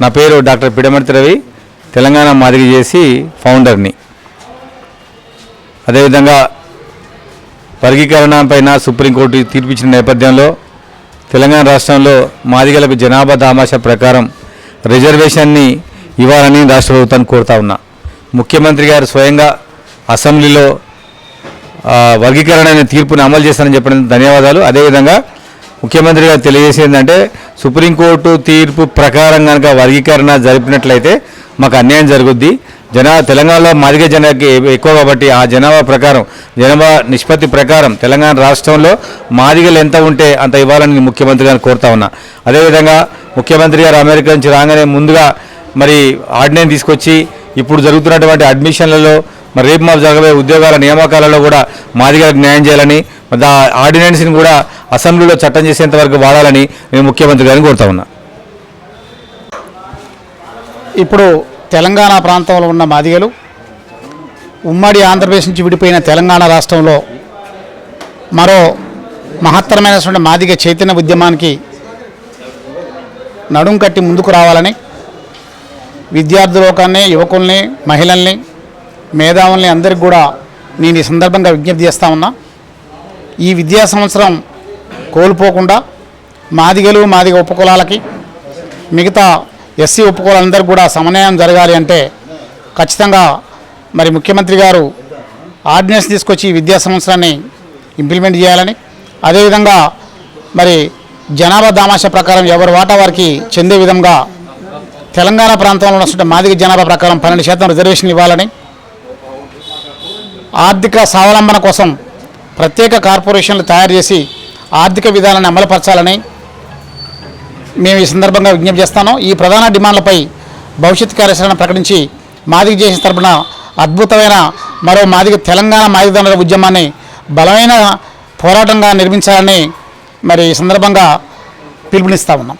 నా పేరు డాక్టర్ పిడమర్తి రవి. తెలంగాణ మాదిరి చేసి ఫౌండర్ని. అదేవిధంగా వర్గీకరణ పైన సుప్రీంకోర్టు తీర్పు ఇచ్చిన నేపథ్యంలో తెలంగాణ రాష్ట్రంలో మాదిగలకు జనాభా దామాషా ప్రకారం రిజర్వేషన్ని ఇవ్వాలని రాష్ట్ర ప్రభుత్వాన్ని కోరుతా ఉన్నా. ముఖ్యమంత్రి గారు స్వయంగా అసెంబ్లీలో వర్గీకరణ అనే తీర్పును అమలు చేస్తానని చెప్పిన ధన్యవాదాలు. అదేవిధంగా ముఖ్యమంత్రి గారు తెలియజేసిందంటే సుప్రీంకోర్టు తీర్పు ప్రకారం కనుక వర్గీకరణ జరిపినట్లయితే మాకు అన్యాయం జరుగుద్ది. జనా తెలంగాణలో మాదిగ జనాభా ఎక్కువ కాబట్టి ఆ జనాభా ప్రకారం జనాభా నిష్పత్తి ప్రకారం తెలంగాణ రాష్ట్రంలో మాదిగలు ఎంత ఉంటే అంత ఇవ్వాలని ముఖ్యమంత్రి గారిని కోరుతా ఉన్నా. అదేవిధంగా ముఖ్యమంత్రి గారు అమెరికా నుంచి రాగానే ముందుగా మరి ఆర్డినెన్స్ తీసుకొచ్చి ఇప్పుడు జరుగుతున్నటువంటి అడ్మిషన్లలో మరి రేపు మాకు జరగబోయే ఉద్యోగాల నియామకాలలో కూడా మాదిగలకు న్యాయం చేయాలని దా ఆర్డినెన్స్ని కూడా అసెంబ్లీలో చట్టం చేసేంత వరకు వాడాలని నేను ముఖ్యమంత్రి గారిని కోరుతా ఉన్నా. ఇప్పుడు తెలంగాణ ప్రాంతంలో ఉన్న మాదిగలు ఉమ్మడి ఆంధ్రప్రదేశ్ నుంచి విడిపోయిన తెలంగాణ రాష్ట్రంలో మరో మహత్తరమైనటువంటి మాదిగ చైతన్య ఉద్యమానికి నడుం కట్టి ముందుకు రావాలని విద్యార్థులోకాన్ని యువకుల్ని మహిళల్ని మేధావుల్ని అందరికి కూడా నేను ఈ సందర్భంగా విజ్ఞప్తి చేస్తా ఉన్నా. ఈ విద్యా సంవత్సరం కోల్పోకుండా మాదిగలు మాదిగ ఉపకులాలకి మిగతా ఎస్సీ ఉపకులాలందరికీ కూడా సమన్వయం జరగాలి అంటే ఖచ్చితంగా మరి ముఖ్యమంత్రి గారు ఆర్డినెన్స్ తీసుకొచ్చి విద్యా సంవత్సరాన్ని ఇంప్లిమెంట్ చేయాలని అదేవిధంగా మరి జనాభా దామాష ప్రకారం ఎవరి వాటా వారికి చెందే విధంగా తెలంగాణ ప్రాంతంలో ఉన్నటువంటి మాదిగ జనాభా ప్రకారం పన్నెండు శాతం రిజర్వేషన్ ఇవ్వాలని ఆర్థిక స్వావలంబన కోసం ప్రత్యేక కార్పొరేషన్లు తయారు చేసి ఆర్థిక విధానాన్ని అమలుపరచాలని మేము ఈ సందర్భంగా విజ్ఞప్తి చేస్తాను. ఈ ప్రధాన డిమాండ్లపై భవిష్యత్ కార్యాచరణ ప్రకటించి మాదిగ చేసిన తరపున అద్భుతమైన మరో మాదిగ తెలంగాణ మాదిగదండల ఉద్యమాన్ని బలమైన పోరాటంగా నిర్మించాలని మరి ఈ సందర్భంగా పిలుపునిస్తా ఉన్నాం.